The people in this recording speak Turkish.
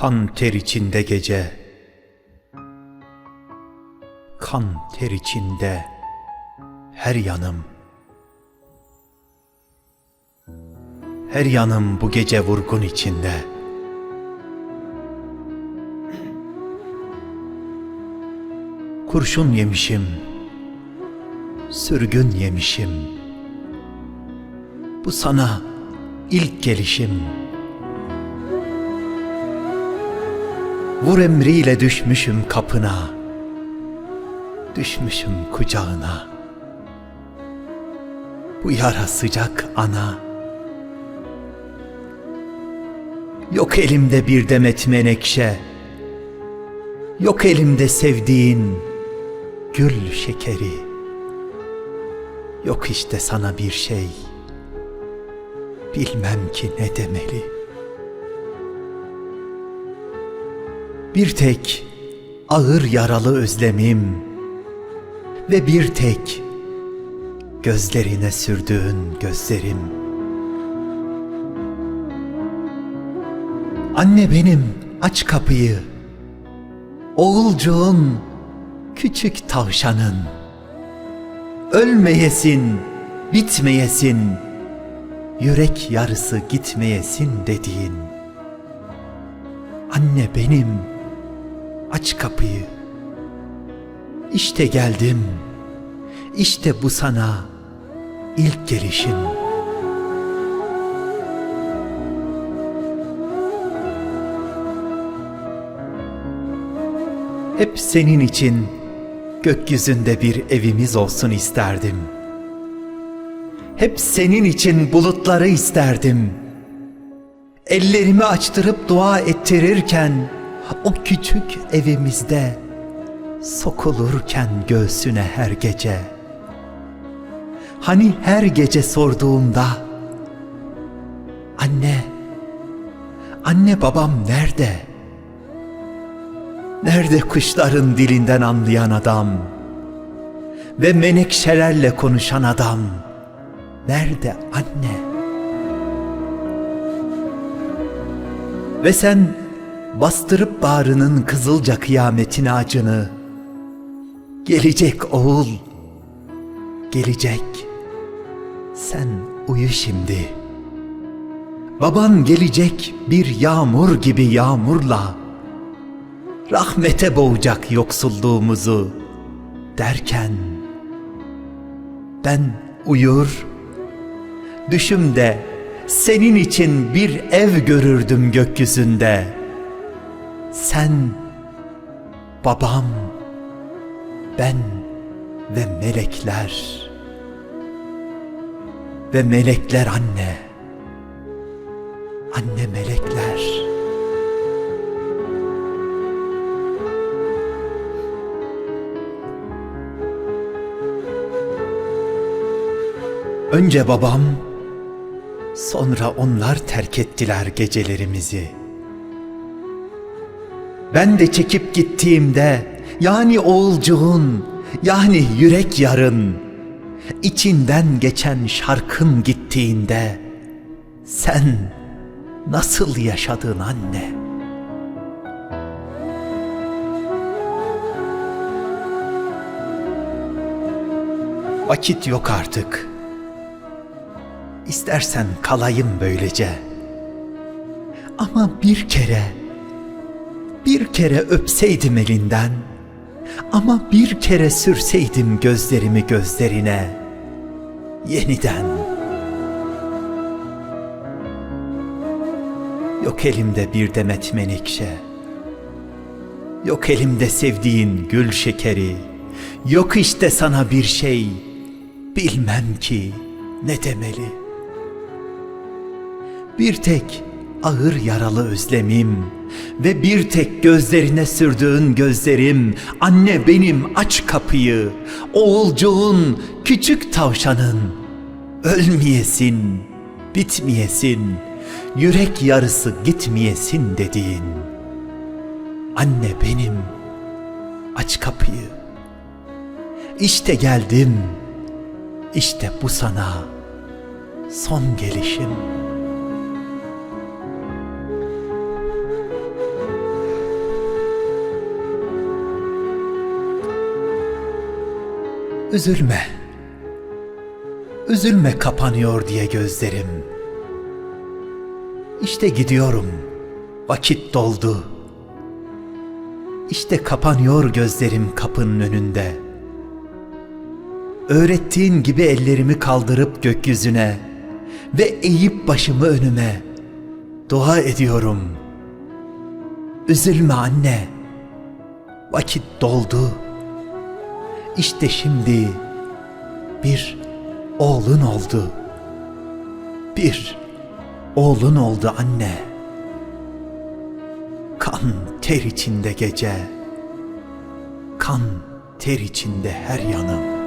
Kan ter içinde gece. Kan ter içinde her yanım. Her yanım bu gece vurgun içinde. Kurşun yemişim Sürgün yemişim. Bu sana ilk gelişim Vur emriyle düşmüşüm kapına. Düşmüşüm kucağına. Bu yara sıcak ana. Yok elimde bir demet menekşe. Yok elimde sevdiğin gül şekeri. Yok işte sana bir şey. Bilmem ki ne demeli Bir tek ağır yaralı özlemim Ve bir tek gözlerine sürdüğün gözlerim. Anne benim aç kapıyı. Oğulcuğun küçük tavşanın. Ölmeyesin, bitmeyesin. Yürek yarısı gitmeyesin dediğin. Anne benim aç kapıyı İşte geldim İşte bu sana ilk gelişim Hep senin için gökyüzünde bir evimiz olsun isterdim. Hep senin için bulutları isterdim. Ellerimi açtırıp dua ettirirken o küçük evimizde sokulurken göğsüne her gece. Hani her gece sorduğumda anne, anne babam nerede?'' Nerede kuşların dilinden anlayan adam? Ve menekşelerle konuşan adam? Nerede anne? Ve sen bastırıp bağrının kızılca kıyametin acını Gelecek oğul, gelecek. Sen uyu şimdi. Baban gelecek bir yağmur gibi yağmurla rahmete boğacak yoksulluğumuzu derken ben uyur düşümde senin için bir ev görürdüm gökyüzünde sen babam ben ve melekler. Ve melekler anne. Anne melekler. Önce babam, sonra onlar terk ettiler gecelerimizi. Ben de çekip gittiğimde, yani oğulcuğun, yani yürek yarın, içinden geçen şarkın gittiğinde, sen nasıl yaşadın anne? Vakit yok artık.'' İstersen kalayım böylece. Ama bir kere, bir kere öpseydim elinden, ama bir kere sürseydim gözlerimi gözlerine, yeniden. Yok elimde bir demet menekşe, yok elimde sevdiğin gül şekeri, yok işte sana bir şey, bilmem ki ne demeli.'' bir tek ağır yaralı özlemim ve bir tek gözlerine sürdüğün gözlerim, anne benim aç kapıyı, oğulcuğun küçük tavşanın, ölmeyesin, bitmeyesin, yürek yarısı gitmeyesin dediğin. Anne benim, aç kapıyı. İşte geldim, işte bu sana son gelişim.'' Üzülme. Üzülme kapanıyor diye gözlerim. İşte gidiyorum. Vakit doldu. İşte kapanıyor gözlerim kapının önünde. Öğrettiğin gibi ellerimi kaldırıp gökyüzüne ve eğip başımı önüme dua ediyorum. Üzülme anne. Vakit doldu. İşte şimdi bir oğlun oldu. Bir oğlun oldu anne. Kan ter içinde gece. Kan ter içinde her yanım.